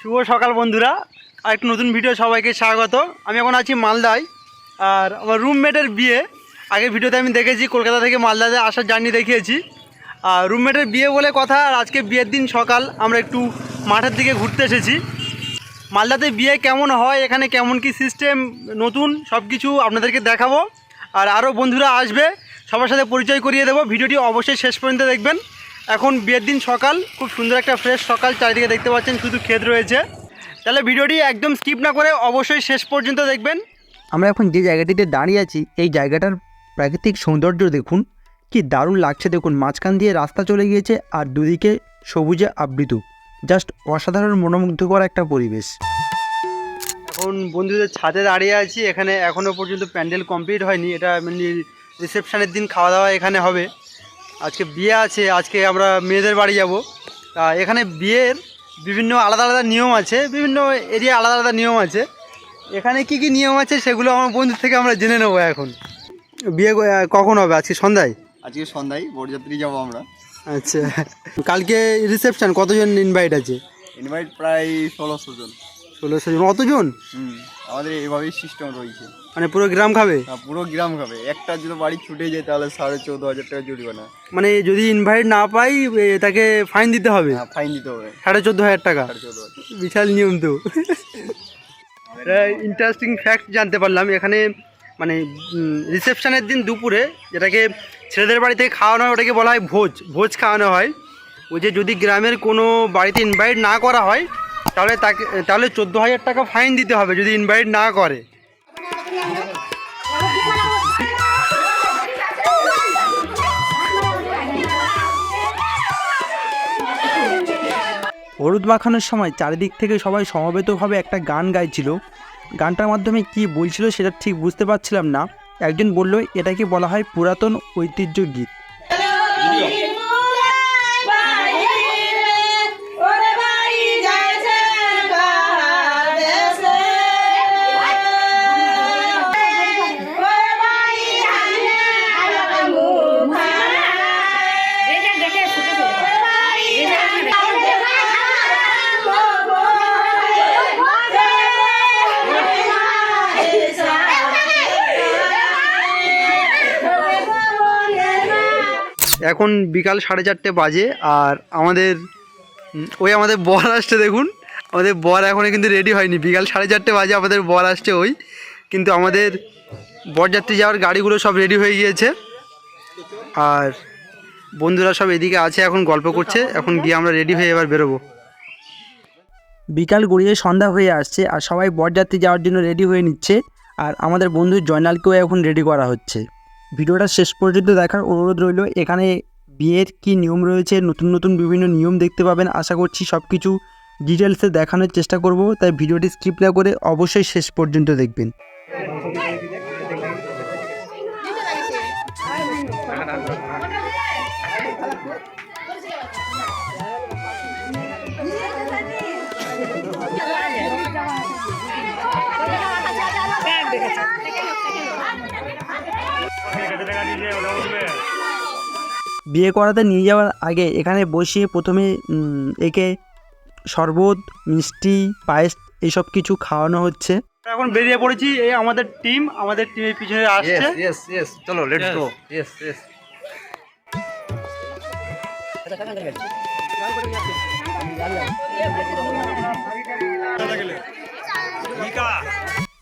শুভ সকাল বন্ধুরা। আর একটু নতুন ভিডিও সবাইকে স্বাগত। আমি এখন আছি মালদায়। আর আমার রুমমেটের বিয়ে। আগের ভিডিওতে আমি দেখেছি, কলকাতা থেকে মালদাতে আসার জার্নি দেখিয়েছি। আর রুমমেটের বিয়ে বলে কথা, আর আজকে বিয়ের দিন সকাল। আমরা একটু মাঠের দিকে ঘুরতে এসেছি। মালদাতে বিয়ে কেমন হয়, এখানে কেমন কি সিস্টেম নতুন সব কিছু আপনাদেরকে দেখাবো। আর আরও বন্ধুরা আসবে, সবার সাথে পরিচয় করিয়ে দেবো। ভিডিওটি অবশ্যই শেষ পর্যন্ত দেখবেন। এখন বিয়ের দিন সকাল খুব সুন্দর একটা ফ্রেশ সকাল চারিদিকে দেখতে পাচ্ছেন শুধু ক্ষেত রয়েছে। তাহলে ভিডিওটি একদম স্কিপ না করে অবশ্যই শেষ পর্যন্ত দেখবেন। আমরা এখন যে জায়গাটিতে দাঁড়িয়ে আছি এই জায়গাটার প্রাকৃতিক সৌন্দর্য দেখুন। কি দারুণ লাগছে দেখুন মাঝখান দিয়ে রাস্তা চলে গিয়েছে আর দুদিকে সবুজে আবৃত। জাস্ট অসাধারণ মনোমুগ্ধকর একটা পরিবেশ। এখন বন্ধুদের ছাদে দাঁড়িয়ে আছি এখানে এখনও পর্যন্ত প্যান্ডেল কমপ্লিট হয়নি এটা এমনি রিসেপশানের দিন খাওয়া দাওয়া এখানে হবে। আজকে বিয়ে আছে আজকে আমরা মেয়েদের বাড়ি যাব। তা এখানে বিয়ের বিভিন্ন আলাদা আলাদা নিয়ম আছে বিভিন্ন এরিয়া আলাদা আলাদা নিয়ম আছে। এখানে কি কি নিয়ম আছে সেগুলো আমার বন্ধুর থেকে আমরা জেনে নেব এখন। বিয়ে কখন হবে? আজকে সন্ধ্যায়? আজকে সন্ধ্যায় বরযাত্রী যাব আমরা। আচ্ছা। কালকে রিসেপশন কতজন ইনভাইট আছে? ইনভাইট প্রায় ষোলোশো জন। ষোলোশো জন। অতজন হুম আমাদের এইভাবেই সিস্টেম রয়েছে। মানে পুরো গ্রাম খাবে? না, পুরো গ্রাম খাবে। একটা যদি বাড়ি ছুটে যায় তাহলে সাড়ে চৌদ্দ হাজার টাকা জরিমানা। মানে যদি ইনভাইট না পাই এ, তাকে ফাইন দিতে হবে? হ্যাঁ ফাইন দিতে হবে। সাড়ে চোদ্দ হাজার টাকা? সাড়ে চৌদ্দ হাজার বিশাল নিয়ম তো। ইন্টারেস্টিং ফ্যাক্ট জানতে পারলাম। এখানে মানে রিসেপশনের দিন দুপুরে যেটাকে ছেলেদের বাড়ি থেকে খাওয়ানো হয় ওটাকে বলা হয় ভোজ। ভোজ খাওয়ানো হয়। ওই যে যদি গ্রামের কোনো বাড়িতে ইনভাইট না করা হয় তাহলে তাকে তাহলে চোদ্দ হাজার টাকা ফাইন দিতে হবে যদি ইনভাইট না করে। হলুদ মাখানোর সময় চারিদিক থেকে সবাই সমবেতভাবে একটা গান গাইছিল। গানটার মাধ্যমে কি বলছিল সেটা ঠিক বুঝতে পারছিলাম না। একজন বলল, এটাকে বলা হয় পুরাতন ঐতিহ্য গীত। এখন বিকাল সাড়ে চারটে বাজে, আর আমাদের, ওই আমাদের বর আসছে দেখুন। আমাদের বর এখনও কিন্তু রেডি হয়নি। বিকাল সাড়ে চারটে বাজে আমাদের বর আসছে ওই। কিন্তু আমাদের বরযাত্রী যাওয়ার গাড়িগুলো সব রেডি হয়ে গিয়েছে। আর বন্ধুরা সব এদিকে আছে, এখন গল্প করছে। এখন গিয়ে আমরা রেডি হয়ে এবার বেরোবো। বিকাল গড়িয়ে সন্ধ্যা হয়ে আসছে, আর সবাই বরযাত্রী যাওয়ার জন্য রেডি হয়ে নিচ্ছে। আর আমাদের বন্ধু জয়নালকেও এখন রেডি করা হচ্ছে। ভিডিওটা শেষ পর্যন্ত দেখার অনুরোধ রইল এখানে বিয়ের কি নিয়ম রয়েছে নতুন নতুন বিভিন্ন নিয়ম দেখতে পাবেন আশা করছি সব কিছু ডিটেলসে দেখানোর চেষ্টা করব তাই ভিডিওটি স্কিপ না করে অবশ্যই শেষ পর্যন্ত দেখবেন বিয়ে করাতে নিয়ে যাওয়ার আগে এখানে বসিয়ে প্রথমে একে শরবত মিষ্টি পায়েস এইসব কিছু খাওয়ানো হচ্ছে। এখন বেরিয়ে পড়েছি এই আমাদের টিম আমাদের টিমের পিছনে আসছে। চলো লেটস গো ইয়েস ইয়েস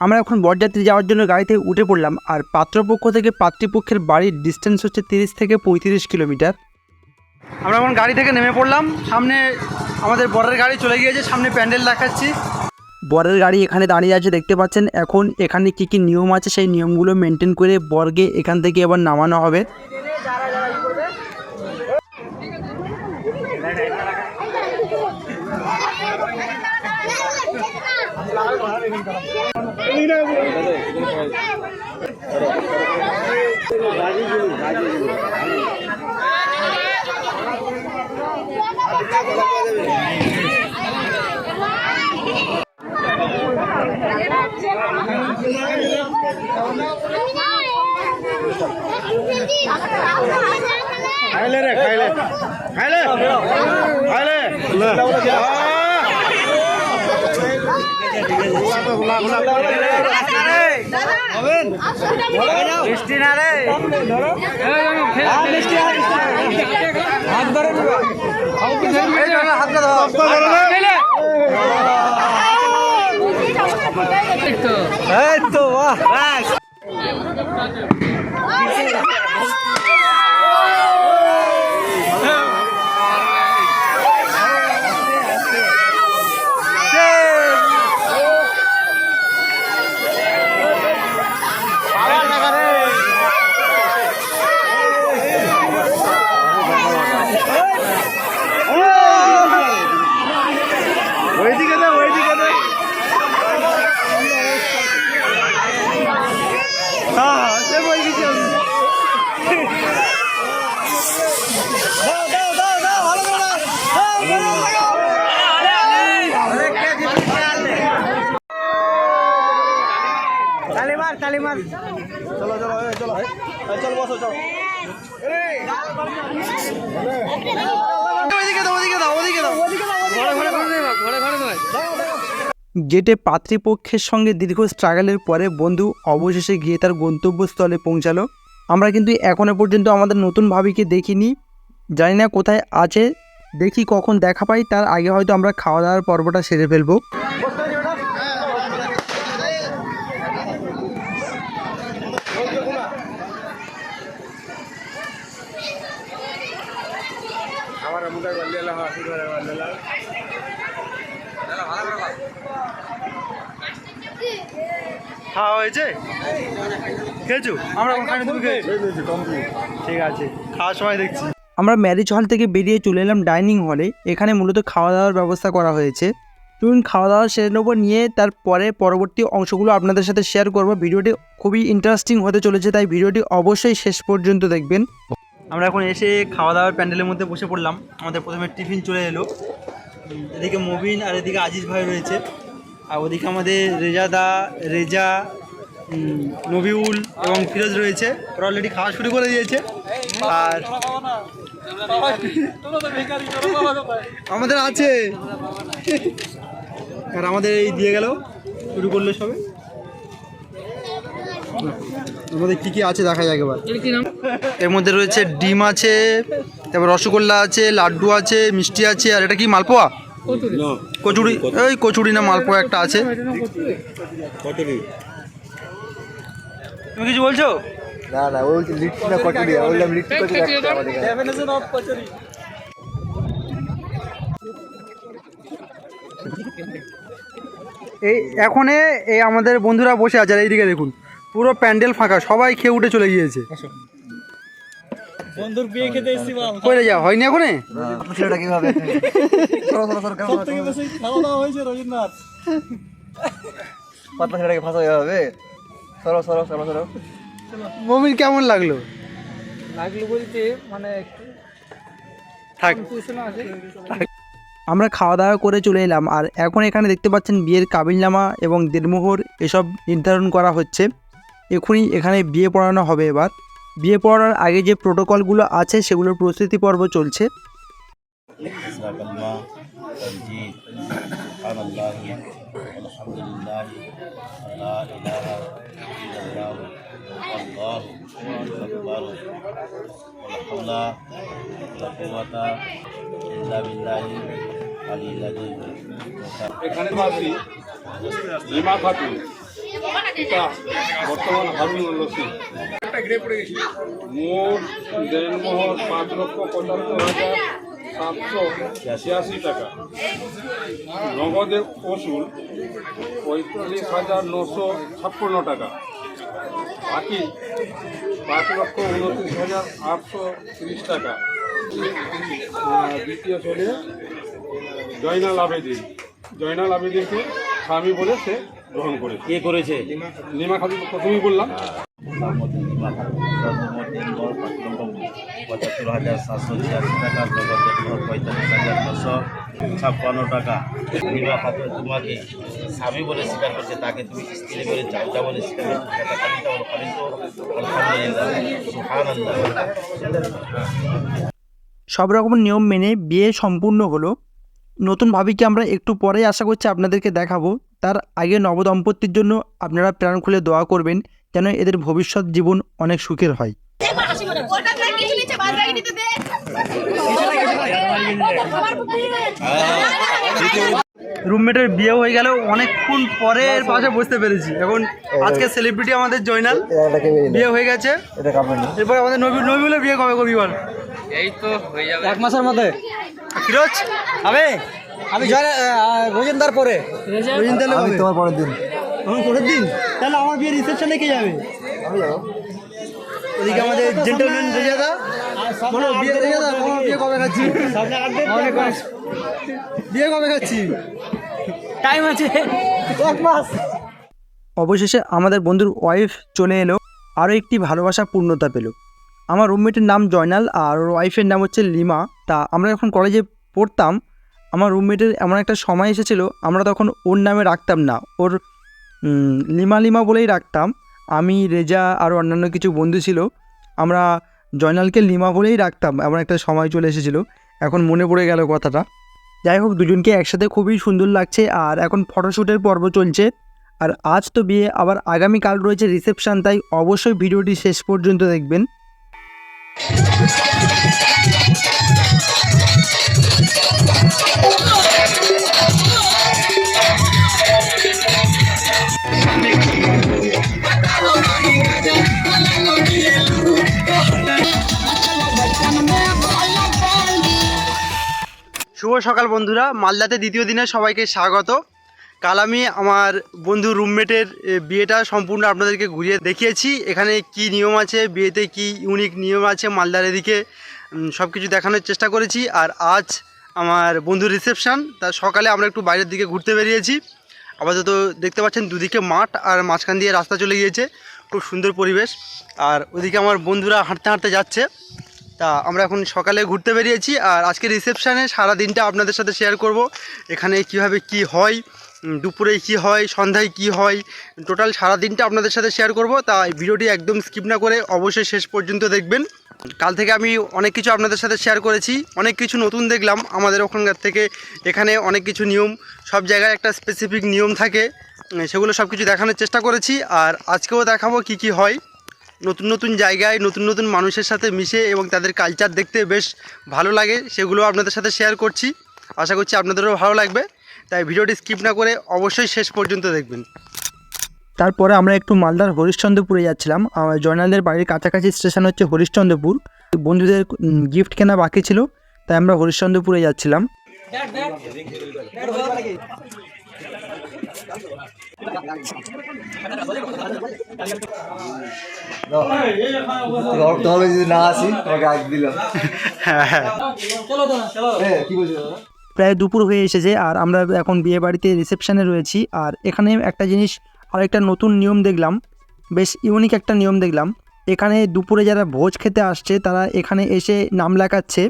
আমরা এখন বরযাত্রী যাওয়ার জন্য গাড়িতে উঠে পড়লাম আর পাত্রপক্ষ থেকে পাত্রীপক্ষের বাড়ির ডিস্টেন্স হচ্ছে তিরিশ থেকে পঁয়ত্রিশ কিলোমিটার। আমরা এখন গাড়ি থেকে নেমে পড়লাম। সামনে আমাদের বরের গাড়ি চলে গিয়েছে। সামনে প্যান্ডেল দেখাচ্ছি। বরের গাড়ি এখানে দাঁড়িয়ে আছে, দেখতে পাচ্ছেন। এখন এখানে কি কি নিয়ম আছে, সেই নিয়মগুলো মেনটেন করে বরকে এখান থেকে এবার নামানো হবে। खायले रे खायले खायले खायले মিষ্টি এই তো বাহ ব্যাস ওইদিকে দে ওইদিকে দে হ্যাঁ সে বই দিচ্ছি আমি দাও দাও দাও দাও ভালো করে দাও। দাও, দাও, দাও, দাও। তালি মার তালি মার চলো চলো এই, চলো এই, চল বসো চলো ওইদিকে দাও ওইদিকে দাও ওইদিকে দাও ঘরে ঘরে ঘরে দাও, ঘরে ঘরে দাও। গেটে পাত্রীপক্ষের সঙ্গে দীর্ঘ স্ট্রাগলের পরে বন্ধু অবশেষে গিয়ে তার গন্তব্যস্থলে পৌঁছালো। আমরা কিন্তু এখনও পর্যন্ত আমাদের নতুন ভাবিকে দেখিনি। জানি না কোথায় আছে, দেখি কখন দেখা পাই, তার আগে হয়তো আমরা খাওয়া দাওয়ার পর্বটা সেরে ফেলব। খাওয়া হয়েছে? খেয়েছো? আমরা খাইনি তুমি খেয়েছো? ঠিক আছে খাওয়ার সময় দেখছি। আমরা ম্যারেজ হল থেকে বেরিয়ে চলে এলাম ডাইনিং হলে। এখানে মূলত খাওয়া দাওয়ার ব্যবস্থা করা হয়েছে। চলুন খাওয়া দাওয়া সেরে নেব নিয়ে তারপরে পরবর্তী অংশগুলো আপনাদের সাথে শেয়ার করব। ভিডিওটি খুবই ইন্টারেস্টিং হতে চলেছে তাই ভিডিওটি অবশ্যই শেষ পর্যন্ত দেখবেন। আমরা এখন এসে খাওয়া দাওয়ার প্যান্ডেলের মধ্যে বসে পড়লাম। আমাদের প্রথমে টিফিন চলে এলো। এদিকে মবিন আর এদিকে আজিজ ভাই রয়েছে। আর ওদিকে আমাদের রেজাদা রেজা নবিউল এবং ফিরোজ রয়েছে। ওরা অলরেডি খাওয়া শুরু করে দিয়েছে। আর আমাদের আছে। আর আমাদের এই দিয়ে গেল। শুরু করল সবে। আমাদের কী কী আছে দেখা যাক এবার এর মধ্যে রয়েছে ডিম আছে, তারপর রসগোল্লা আছে, লাড্ডু আছে, মিষ্টি আছে, আর এটা কি মালপোয়া? কচুরি। ওই কচুরি না মালপোয়া একটা আছে। তুমি কিছু বলছো? না না ওই লিট্টি না কচুরি বললাম লিট্টি কচুরি একটা আমাদের এখানে। এই এখনে এই আমাদের বন্ধুরা বসে আছে আর এইদিকে দেখুন পুরো প্যান্ডেল ফাঁকা সবাই খেয়ে উঠে চলে গিয়েছে। বন্ধুর বিয়ে খেতে এসেছি হয়নি এখনে ছেলেটা কীভাবে? সরো সরো সরো কেমন পাতলা ছেলেটাকে ফাঁসা হবে? সরো সরো সরো সরো। মমিন কেমন লাগল? লাগল বলতে মানে একটু থাক। আমরা খাওয়া দাওয়া করে চলে এলাম আর এখন এখানে দেখতে পাচ্ছেন বিয়ের কাবিলনামা এবং দেড়মোহর এসব নির্ধারণ করা হচ্ছে। এখনই এখানে বিয়ে পড়ানো হবে এবার। বিয়ে পড়ার আগে যে প্রোটোকলগুলো আছে সেগুলোর প্রস্তুতি পর্ব চলছে। এখানে ইমা খাতুন। বর্তমান হারুন রশিদ। মোট দেনমোহর পাঁচ লক্ষ পঁচাত্তর হাজার সাতশো ছিয়াশি টাকা। নগদে ওসুল পঁয়তাল্লিশ হাজার নশো ছাপ্পান্ন টাকা। বাকি পাঁচ লক্ষ উনত্রিশ হাজার আটশো তিরিশ টাকা। দ্বিতীয় চলে জয়নাল আবেদিন। জয়নাল আবেদিনকে স্বামী বলে সে গ্রহণ করে কে করেছে খাতুন প্রথমেই বললাম পঁচাত্তর হাজার সাতশো ছিয়াশি টাকা মোহর পঁয়তাল্লিশ হাজার নশো ছাপ্পান্ন টাকা নিমা খাতুন তোমাকে স্বামী বলে স্বীকার করছে তাকে তুমি স্ত্রী বলে স্বীকার করছে সব রকম নিয়ম মেনে বিয়ে সম্পূর্ণ হলো নতুন ভাবিকে আমরা একটু পরেই আশা করছি আপনাদেরকে দেখাবো তার আগে নবদম্পতির জন্য আপনারা প্রাণ খুলে দোয়া করবেন যেন এদের ভবিষ্যৎ জীবন অনেক সুখের হয়। রুমমেটের বিয়ে হয়ে গেল অনেকক্ষণ পরে এর পাশে বসতে পেরেছি। এখন আজকে সেলিব্রিটি আমাদের জয়নাল। বিয়ে হয়ে গেছে। এরপর আমাদের নবী নবীলের বিয়ে কবে করবি বল এক মাসের মধ্যে। ফিরোজ হবে আমি জয় রোজেন্দার পরে। আমি তোমার পরের দিন। আমার পরের দিন? তাহলে আমার বিয়ে রিসেপশনে কে যাবে? ওদিকে আমাদের জেন্টলম্যান রেজাদা। বলো বিয়ে রেজাদা বলো বিয়ে কবে খাচ্ছি? বিয়ে কবে খাচ্ছি? টাইম আছে। এক মাস। অবশেষে আমাদের বন্ধুর ওয়াইফ চলে এলো আরও একটি ভালোবাসা পূর্ণতা পেল। আমার রুমমেটের নাম জয়নাল আর ওর ওয়াইফের নাম হচ্ছে লিমা। তা আমরা যখন কলেজে পড়তাম আমার রুমমেটের এমন একটা সময় এসেছিল, আমরা তখন ওর নামে রাখতাম না। ওর লিমা লিমা বলেই রাখতাম। আমি, রেজা আর অন্যান্য কিছু বন্ধু ছিল, আমরা জয়নালকে লিমা বলেই রাখতাম। এমন একটা সময় চলে এসেছিল। এখন মনে পড়ে গেল কথাটা। যাই হোক, দুজনকে একসাথে খুবই সুন্দর লাগছে, আর এখন ফটোশ্যুটের পর্ব চলছে। আর আজ তো বিয়ে, আবার আগামীকাল রয়েছে রিসেপশান, তাই অবশ্যই ভিডিওটি শেষ পর্যন্ত দেখবেন। সকাল বন্ধুরা, মালদাতে দ্বিতীয় দিনে সবাইকে স্বাগত। কাল আমি আমার বন্ধু রুমমেটের বিয়েটা সম্পূর্ণ আপনাদেরকে ঘুরিয়ে দেখিয়েছি। এখানে কি নিয়ম আছে, বিয়েতে কি ইউনিক নিয়ম আছে, মালদার এদিকে সব কিছু দেখানোর চেষ্টা করেছি। আর আজ আমার বন্ধুর রিসেপশন তার সকালে আমরা একটু বাইরের দিকে ঘুরতে বেরিয়েছি। আপাতত দেখতে পাচ্ছেন দুদিকে মাঠ আর মাঝখান দিয়ে রাস্তা চলে গিয়েছে। খুব সুন্দর পরিবেশ। আর ওদিকে আমার বন্ধুরা হাঁটতে হাঁটতে যাচ্ছে। তা আমরা এখন সকালে ঘুরতে বেরিয়েছি আর আজকে রিসেপশানে সারা দিনটা আপনাদের সাথে শেয়ার করব। এখানে কীভাবে কি হয় দুপুরে কি হয়, সন্ধ্যায় কি হয় টোটাল সারা দিনটা আপনাদের সাথে শেয়ার করব। তাই ভিডিওটি একদম স্কিপ না করে অবশ্যই শেষ পর্যন্ত দেখবেন। কাল থেকে আমি অনেক কিছু আপনাদের সাথে শেয়ার করেছি, অনেক কিছু নতুন দেখলাম আমাদের ওখানকার থেকে। এখানে অনেক কিছু নিয়ম, সব জায়গায় একটা স্পেসিফিক নিয়ম থাকে সেগুলো সব কিছু দেখানোর চেষ্টা করেছি। আর আজকেও দেখাবো কি কি হয়। নতুন নতুন জায়গায় নতুন নতুন মানুষের সাথে মিশে এবং তাদের কালচার দেখতে বেশ ভালো লাগে সেগুলো আপনাদের সাথে শেয়ার করছি আশা করছি আপনাদেরও ভালো লাগবে তাই ভিডিওটি স্কিপ না করে অবশ্যই শেষ পর্যন্ত দেখবেন তারপরে আমরা একটু মালদার হরিশ্চন্দ্রপুরে যাচ্ছিলাম আমার জয়নালের বাড়ির কাছাকাছি স্টেশন হচ্ছে হরিশ্চন্দ্রপুর বন্ধুদের গিফট কেনা বাকি ছিল তাই আমরা হরিশ্চন্দ্রপুরে যাচ্ছিলাম প্রায় দুপুর হয়ে এসেছে আর আমরা এখন বিয়ে বাড়িতে রিসেপশনে রয়েছি। আর এখানে একটা জিনিস আর একটা নতুন নিয়ম দেখলাম। বেশ ইউনিক একটা নিয়ম দেখলাম। এখানে দুপুরে যারা ভোজ খেতে আসছে, তারা এখানে এসে নাম লেখাচ্ছে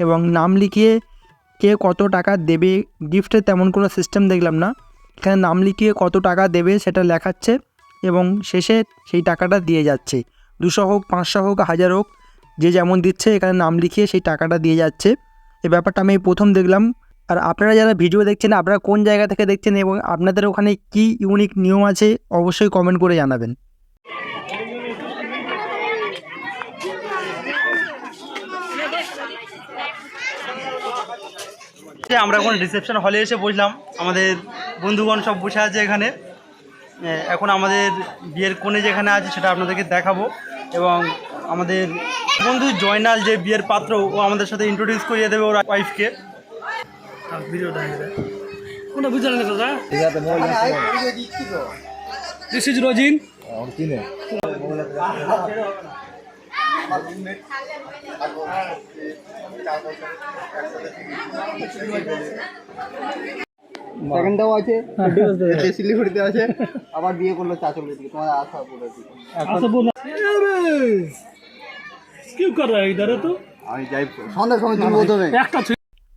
এবং নাম লিখিয়ে কে কত টাকা দেবে গিফটের তেমন কোনো সিস্টেম দেখলাম না। এখানে নাম লিখিয়ে কত টাকা দেবে সেটা লেখাচ্ছে এবং শেষে সেই টাকাটা দিয়ে যাচ্ছে। দুশো হোক, পাঁচশো হোক, হাজার হোক, যে যেমন দিচ্ছে এখানে নাম লিখিয়ে সেই টাকাটা দিয়ে যাচ্ছে। এ ব্যাপারটা আমি প্রথম দেখলাম। আর আপনারা যারা ভিডিও দেখছেন, আপনারা কোন জায়গা থেকে দেখছেন এবং আপনাদের ওখানে কি ইউনিক নিয়ম আছে, অবশ্যই কমেন্ট করে জানাবেন। আমরা এখন রিসেপশন হলে এসে বসলাম। আমাদের বন্ধুগণ সব বসে আছে এখানে। এখন আমাদের বিয়ের কোণে যেখানে আছে সেটা আপনাদেরকে দেখাবো। এবং আমাদের বন্ধু জয়নাল যে বিয়ের পাত্র ও আমাদের সাথে ইন্ট্রোডিউস করিয়ে দেবে ওর ওয়াইফকে ভিডিওটা কোনটা বুঝলেন না দাদা? দিস ইজ রোজিন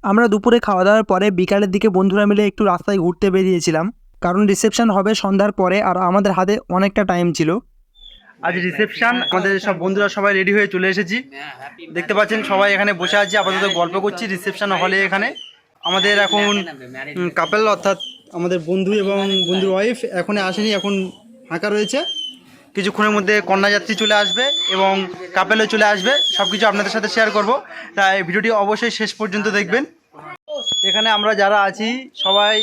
আমরা দুপুরে খাওয়া দাওয়ার পরে বিকালের দিকে বন্ধুরা মিলে একটু রাস্তায় ঘুরতে বেরিয়েছিলাম। কারণ রিসেপশন হবে সন্ধ্যার পরে আর আমাদের হাতে অনেকটা টাইম ছিল। আজ রিসেপশন আমাদের সব বন্ধুরা সবাই রেডি হয়ে চলে এসেছি। দেখতে পাচ্ছেন সবাই এখানে বসে আছি আপাতত গল্প করছি রিসেপশন হলে এখানে। আমাদের এখন কাপেল অর্থাৎ আমাদের বন্ধু এবং বন্ধুর ওয়াইফ এখনই আসেনি এখন ফাঁকা রয়েছে। কিছুক্ষণের মধ্যে কন্যাযাত্রী চলে আসবে এবং কাপেলও চলে আসবে সব কিছু আপনাদের সাথে শেয়ার করব। তাই ভিডিওটি অবশ্যই শেষ পর্যন্ত দেখবেন। এখানে আমরা যারা আছি সবাই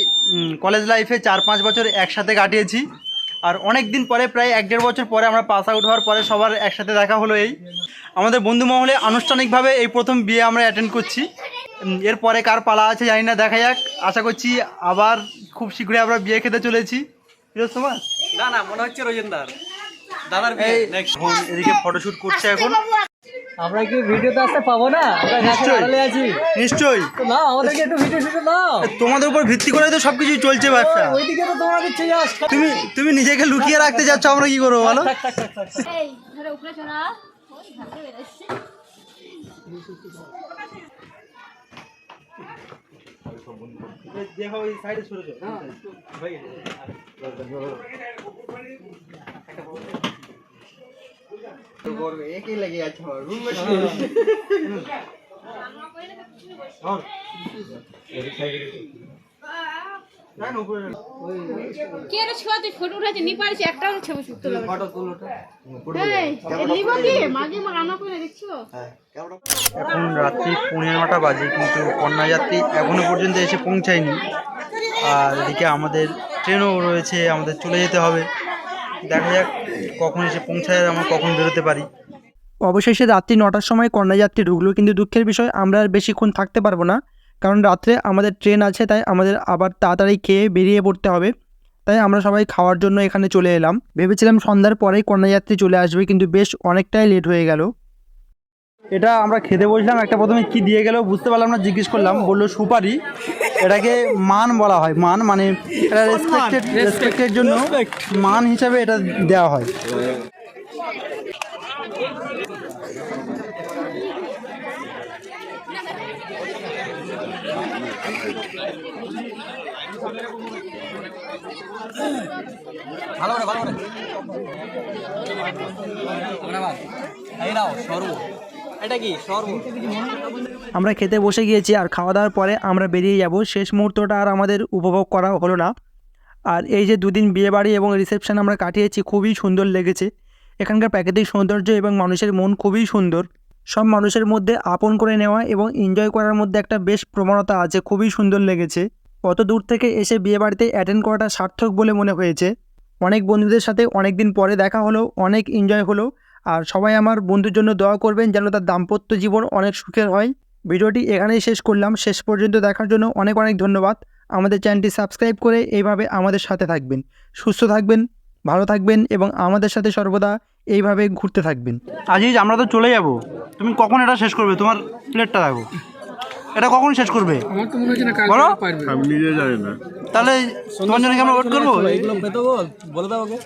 কলেজ লাইফে চার পাঁচ বছর একসাথে কাটিয়েছি। আর অনেক দিন পরে প্রায় এক দেড় বছর পরে আমরা পাস আউট হওয়ার পরে সবার একসাথে দেখা হলো এই। আমাদের বন্ধু মহলে আনুষ্ঠানিকভাবে এই প্রথম বিয়ে আমরা অ্যাটেন্ড করছি। এরপরে কার পালা আছে জানি না দেখা যাক। আশা করছি আবার খুব শীঘ্রই আমরা বিয়ে খেতে চলেছি। তোমার? না না মনে হচ্ছে রোজেন্দার। দাদার এদিকে ফটোশ্যুট করছে এখন। আমরা কি ভিডিওতে আসতে পাবো না? আমরা নিশ্চয়ই। আছি। নিশ্চয়ই। না আমাদেরকে একটু ভিডিও শুটে নাও। তোমাদের উপর ভিত্তি করে তো সব কিছুই চলছে ব্যবসা। ওইদিকে তো তোমরা দিচ্ছে তুমি তুমি নিজেকে লুকিয়ে রাখতে যাচ্ছ আমরা কি করব বলো? এই ধরে উপরে চড়া। ওই হাতে বেরোচ্ছে দেখো ওই সাইডে সরে যাও। একই লেগে যাচ্ছে আমার রুমমেট কে রে ছোয়া তুই ফটো উঠাচ্ছি নি পারিস একটাও ছবি তুলতে হবে ফটো তুলোটা এই লিব কি? মাগে মা রান্না করে দেখছ? এখন রাত্রি পৌনে নটা বাজে কিন্তু কন্যাযাত্রী এখনও পর্যন্ত এসে পৌঁছায়নি। আর এদিকে আমাদের ট্রেনও রয়েছে আমাদের চলে যেতে হবে। দেখা যাক কখন এসে পৌঁছায় আমরা কখন বেরোতে পারি? অবশেষে রাত্রি নটার সময় কন্যাযাত্রী ঢুকলো কিন্তু দুঃখের বিষয়, আমরা আর বেশিক্ষণ থাকতে পারব না। কারণ রাত্রে আমাদের ট্রেন আছে, তাই আমাদের আবার তাড়াতাড়ি খেয়ে বেরিয়ে পড়তে হবে। তাই আমরা সবাই খাওয়ার জন্য এখানে চলে এলাম। ভেবেছিলাম সন্ধ্যার পরেই কন্যাযাত্রী চলে আসবে, কিন্তু বেশ অনেকটাই লেট হয়ে গেল। এটা আমরা খেতে বসলাম একটা প্রথমে কি দিয়ে গেল বুঝতে পারলাম না জিজ্ঞেস করলাম বলল সুপারি। এটাকে মান বলা হয় মান মানে এটা রেসপেক্টেড রেসপেক্টের জন্য মান হিসাবে এটা দেওয়া হয়। ভালো করে ভালো করে। এই নাও সর্ব আমরা খেতে বসে গিয়েছি আর খাওয়া দাওয়ার পরে আমরা বেরিয়ে যাব। শেষ মুহূর্তটা আর আমাদের উপভোগ করা হলো না। আর এই যে দুদিন বিয়েবাড়ি এবং রিসেপশন আমরা কাটিয়েছি, খুবই সুন্দর লেগেছে। এখানকার প্রাকৃতিক সৌন্দর্য এবং মানুষের মন খুবই সুন্দর। সব মানুষের মধ্যে আপন করে নেওয়া এবং এনজয় করার মধ্যে একটা বেশ প্রবণতা আছে, খুবই সুন্দর লেগেছে। অত দূর থেকে এসে বিয়েবাড়িতে অ্যাটেন্ড করাটা সার্থক বলে মনে হয়েছে। অনেক বন্ধুদের সাথে অনেক দিন পরে দেখা হলো, অনেক এনজয় হলো। আর সবাই আমার বন্ধুর জন্য দোয়া করবেন যেন তার দাম্পত্য জীবন অনেক সুখের হয়। ভিডিওটি এখানেই শেষ করলাম। শেষ পর্যন্ত দেখার জন্য অনেক অনেক ধন্যবাদ। আমাদের চ্যানেলটি সাবস্ক্রাইব করে এইভাবে আমাদের সাথে থাকবেন। সুস্থ থাকবেন ভালো থাকবেন এবং আমাদের সাথে সর্বদা এইভাবে ঘুরতে থাকবেন। আজিজ আমরা তো চলে যাব। তুমি কখন এটা শেষ করবে? তোমার প্লেটটা রাখো এটা কখন শেষ করবে? আমার তো মনে হচ্ছে না বলো। পারবে। আমি নিজে জানি না। তাহলে তোমার জন্য কি আমরা ওয়েট করব? এগুলো পেতে বল বলে দাও ওকে।